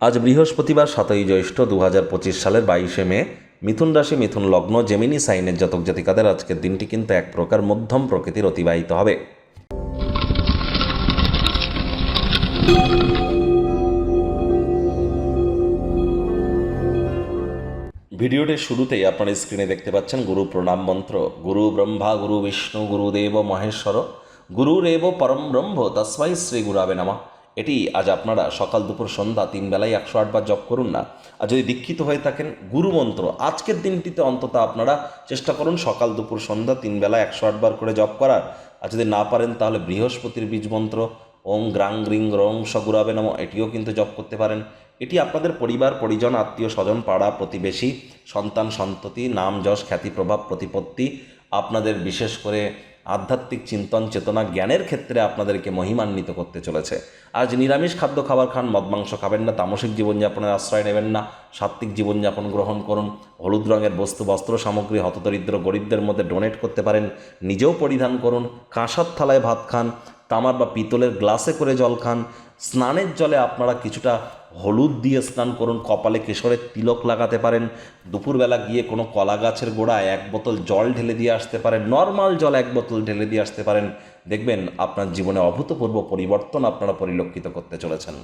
আজ বৃহস্পতিবার সাতই জ্যৈষ্ঠ দু হাজার পঁচিশ সালের বাইশে মে, মিথুন রাশি, মিথুন লগ্ন, জেমিনি সাইনের জাতক জাতিকাদের আজকের দিনটি কিন্তু এক প্রকার মধ্যম প্রকৃতির অতিবাহিত হবে। ভিডিওটির শুরুতেই আপনার স্ক্রিনে দেখতে পাচ্ছেন গুরু প্রণাম মন্ত্র। গুরু ব্রহ্মা, গুরু বিষ্ণু গুরুদেব মহেশ্বর গুরুরেব পরম ব্রহ্ম তস্মাই শ্রী গুরাবে নামা। এটি আজ আপনারা সকাল দুপুর সন্ধ্যা তিন বেলায় একশো আটবার জপ করুন না। আর যদি দীক্ষিত হয়ে থাকেন গুরুমন্ত্র আজকের দিনটিতে অন্তত আপনারা চেষ্টা করুন সকাল দুপুর সন্ধ্যা তিন বেলা একশো আটবার করে জপ করার। আর যদি না পারেন, তাহলে বৃহস্পতির বীজ মন্ত্র, ওং গ্রাং গ্রিং রং সগুরাবে নাম, এটিও কিন্তু জপ করতে পারেন। এটি আপনাদের পরিবার, পরিজন, আত্মীয় স্বজন, পাড়া, প্রতিবেশী, সন্তান, সন্ততি, নাম, যশ, খ্যাতি, প্রভাব, প্রতিপত্তি, আপনাদের বিশেষ করে আধ্যাত্মিক চিন্তন চেতনা জ্ঞানের ক্ষেত্রে আপনাদেরকে মহিমান্বিত করতে চলেছে। আজ নিরামিষ খাদ্য খাবার খান, মদ মাংস খাবেন না, তামসিক জীবনযাপনের আশ্রয় নেবেন না, সাত্ত্বিক জীবনযাপন গ্রহণ করুন, হলুদ রঙের বস্তু, বস্ত্র সামগ্রী, হতদরিদ্র গরিবদের মধ্যে ডোনেট করতে পারেন, নিজেও পরিধান করুন, কাঁসার থালায় ভাত খান, তামার বা পিতলের গ্লাসে করে জল খান, স্নানের জলে আপনারা কিছুটা হলুদ দিয়ে স্নান করুন, কপালে কেশরের তিলক লাগাতে পারেন, দুপুরবেলা গিয়ে কোনো কলা গাছের গোড়ায় এক বোতল জল ঢেলে দিয়ে আসতে পারেন, নর্মাল জল এক বোতল ঢেলে দিয়ে আসতে পারেন। দেখবেন আপনার জীবনে অভূতপূর্ব পরিবর্তন আপনারা পরিলক্ষিত করতে চলেছেন।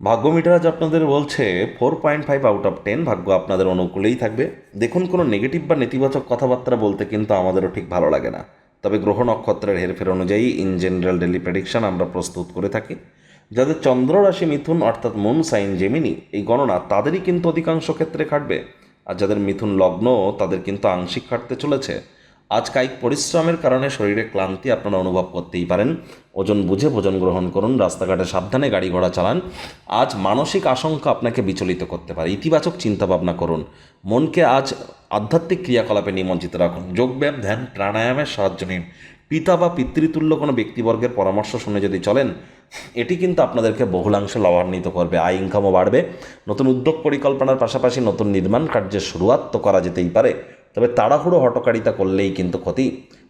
ভাগ্য মিটার আজ আপনাদের বলছে four point five out of ten ভাগ্য আপনাদের অনুকূলেই থাকবে। দেখুন কোনো নেগেটিভ বা নেতিবাচক কথাবার্তা বলতে কিন্তু আমাদেরও ঠিক ভালো লাগে না। তবে গ্রহ নক্ষত্রের হেরফের অনুযায়ী ইন জেনারেল ডেলি প্রেডিকশন আমরা প্রস্তুত করে থাকি। যাদের চন্দ্র রাশি মিথুন অর্থাৎ মুন সাইন জেমিনি, এই গণনা তাদেরই কিন্তু অধিকাংশ ক্ষেত্রে খাটবে। আর যাদের মিথুন লগ্ন, তাদের কিন্তু আংশিক খাটতে চলেছে। আজ কায়িক পরিশ্রমের কারণে শরীরে ক্লান্তি আপনারা অনুভব করতেই পারেন। ওজন বুঝে ভোজন গ্রহণ করুন, রাস্তাঘাটে সাবধানে গাড়ি ঘোড়া চালান। আজ মানসিক আশঙ্কা আপনাকে বিচলিত করতে পারে। ইতিবাচক চিন্তাভাবনা করুন। মনকে আজ আধ্যাত্মিক ক্রিয়াকলাপে নিমজ্জিত রাখুন। যোগব্যায়াম, ধ্যান, প্রাণায়ামের সাহায্য নিন। পিতা বা পিতৃতুল্য কোনো ব্যক্তিবর্গের পরামর্শ শুনে যদি চলেন, এটি কিন্তু আপনাদেরকে বহুলাংশে লাভান্বিত করবে। আয় ইনকামও বাড়বে। নতুন উদ্যোগ পরিকল্পনার পাশাপাশি নতুন নির্মাণ কার্যের শুরুয়াত তো করা যেতেই পারে। তবে তাড়াহুড়ো হটকারিতা করলেই কিন্তু ক্ষতি।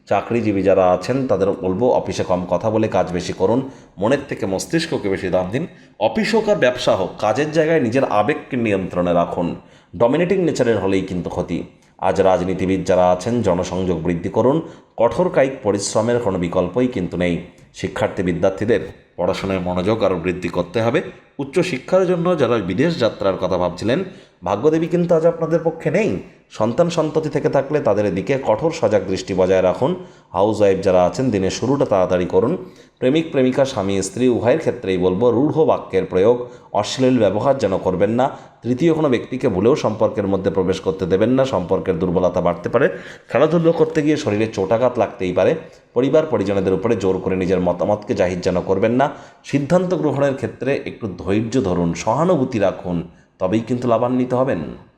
চাকরিজীবী যারা আছেন, তাদের বলব, অফিসে কম কথা বলে কাজ বেশি করুন। মনের থেকে মস্তিষ্ককে বেশি দাম দিন। অফিস হোক আর ব্যবসা হোক, কাজের জায়গায় নিজের আবেগকে নিয়ন্ত্রণে রাখুন। ডমিনেটিং নেচারের হলেই কিন্তু ক্ষতি। আজ রাজনীতিবিদ যারা আছেন, জনসংযোগ বৃদ্ধি করুন, কঠোর কায়িক পরিশ্রমের কোনো বিকল্পই কিন্তু নেই। শিক্ষার্থী বিদ্যার্থীদের পড়াশোনায় মনোযোগ আরও বৃদ্ধি করতে হবে। উচ্চশিক্ষার জন্য যারা বিদেশ যাত্রার কথা ভাবছিলেন, ভাগ্যদেবী কিন্তু আজ আপনাদের পক্ষে নেই। সন্তান সন্ততি থেকে থাকলে তাদের দিকে কঠোর সজাগ দৃষ্টি বজায় রাখুন। হাউস ওয়াইফ যারা আছেন, দিনের শুরুটা তাড়াতাড়ি করুন। প্রেমিক, প্রেমিকা, স্বামী, স্ত্রী, উভয়ের ক্ষেত্রেই বলব, রূঢ় বাক্যের প্রয়োগ, অশ্লীল ব্যবহার যেন করবেন না। তৃতীয় কোনো ব্যক্তিকে ভুলেও সম্পর্কের মধ্যে প্রবেশ করতে দেবেন না, সম্পর্কের দুর্বলতা বাড়তে পারে। খেলাধুলো করতে গিয়ে শরীরে চোটাঘাত লাগতেই পারে। পরিবার, পরিজনদের উপরে জোর করে নিজের মতামতকে জাহির যেন করবেন না। সিদ্ধান্ত গ্রহণের ক্ষেত্রে একটু ধৈর্য ধরুন, সহানুভূতি রাখুন, তবেই কিন্তু লাভান্বিত হবেন।